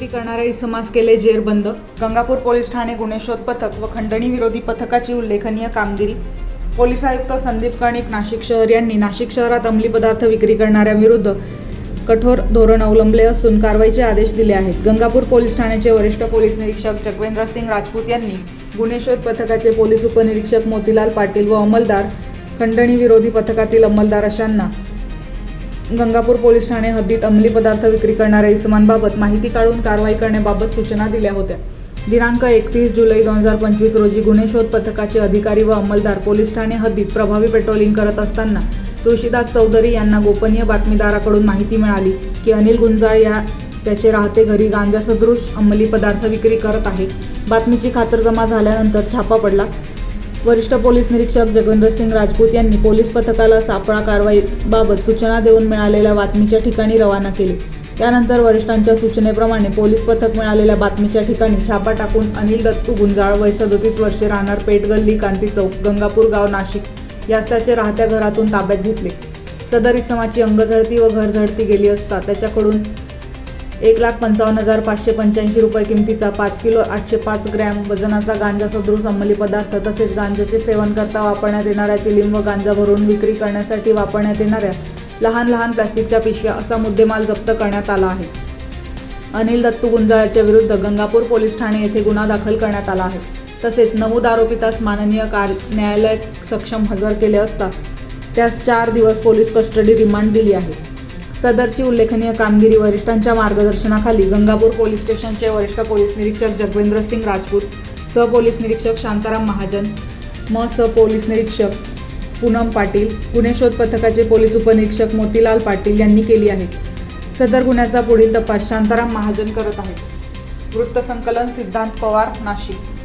विक्री करणाऱ्या इसमास केले जेरबंद गंगापूर पोलीस ठाणे गुन्हे शोध पथक व खंडणी विरोधी पथकाची उल्लेखनीय कामगिरी. पोलीस आयुक्त संदीप कर्णिक नाशिक शहर यांनी नाशिक शहरात अंमली पदार्थ विक्री करणाऱ्यांविरुद्ध कठोर धोरण अवलंबले असून कारवाईचे आदेश दिले आहेत. गंगापूर पोलीस ठाण्याचे वरिष्ठ पोलीस निरीक्षक जगवेंद्र सिंग राजपूत यांनी गुन्हे शोध पथकाचे पोलीस उपनिरीक्षक मोतीलाल पाटील व अंमलदार खंडणी विरोधी पथकातील अंमलदार अशांना गंगापूर पोलीस ठाणे हद्दीत अंमली पदार्थ विक्री करणाऱ्या इसमांबाबत माहिती काढून कारवाई करण्याबाबत सूचना दिल्या होत्या. दिनांक एकतीस जुलै दोन हजार पंचवीस रोजी गुन्हे शोध पथकाचे अधिकारी व अंमलदार पोलीस ठाणे हद्दीत प्रभावी पेट्रोलिंग करत असताना तुळशीदास चौधरी यांना गोपनीय बातमीदाराकडून माहिती मिळाली की अनिल गुंजाळ या त्याचे राहते घरी गांजा सदृश अंमली पदार्थ विक्री करत आहे. बातमीची खातरजमा झाल्यानंतर छापा पडला. वरिष्ठ पोलीस निरीक्षक जगवेंद्र सिंग राजपूत यांनी पोलीस पथकाला सापळा कारवाईबाबत सूचना देऊन मिळालेल्या बातमीच्या ठिकाणी रवाना केले. त्यानंतर वरिष्ठांच्या सूचनेप्रमाणे पोलीस पथक मिळालेल्या बातमीच्या ठिकाणी छापा टाकून अनिल दत्तू गुंजाळ वय सदोतीस वर्षे राहणार पेटगल्ली कांती चौक गंगापूर गाव नाशिक यास त्याचे राहत्या घरातून ताब्यात घेतले. सदर इसमाची अंगझडती व घर झडती गेली असता त्याच्याकडून एक लाख पंचावन्न हजार पाचशे पंच्याऐंशी रुपये किमतीचा पाच किलो आठशे पाच ग्रॅम वजनाचा गांजा सदृश अंमली पदार्थ तसेच गांजाचे सेवन करता वापरण्यात येणाऱ्या चिलिंब व गांजा भरून विक्री करण्यासाठी वापरण्यात येणाऱ्या लहान लहान प्लास्टिकच्या पिशव्या असा मुद्देमाल जप्त करण्यात आला आहे. अनिल दत्तू गुंजाळाच्या विरुद्ध गंगापूर पोलीस ठाणे येथे गुन्हा दाखल करण्यात आला आहे. तसेच नमूद आरोपितास माननीय कार न्यायालय सक्षम हजर केले असता त्यास चार दिवस पोलीस कस्टडी रिमांड दिली आहे. सदरची उल्लेखनीय कामगिरी वरिष्ठांच्या मार्गदर्शनाखाली गंगापूर पोलीस स्टेशनचे वरिष्ठ पोलीस निरीक्षक जगवेंद्र सिंग राजपूत सहपोलीस निरीक्षक शांताराम महाजन म स पोलीस निरीक्षक पूनम पाटील गुन्हे शोध पथकाचे पोलीस उपनिरीक्षक मोतीलाल पाटील यांनी केली आहे. सदर गुन्ह्याचा पुढील तपास शांताराम महाजन करत आहेत. वृत्तसंकलन सिद्धांत पवार नाशिक.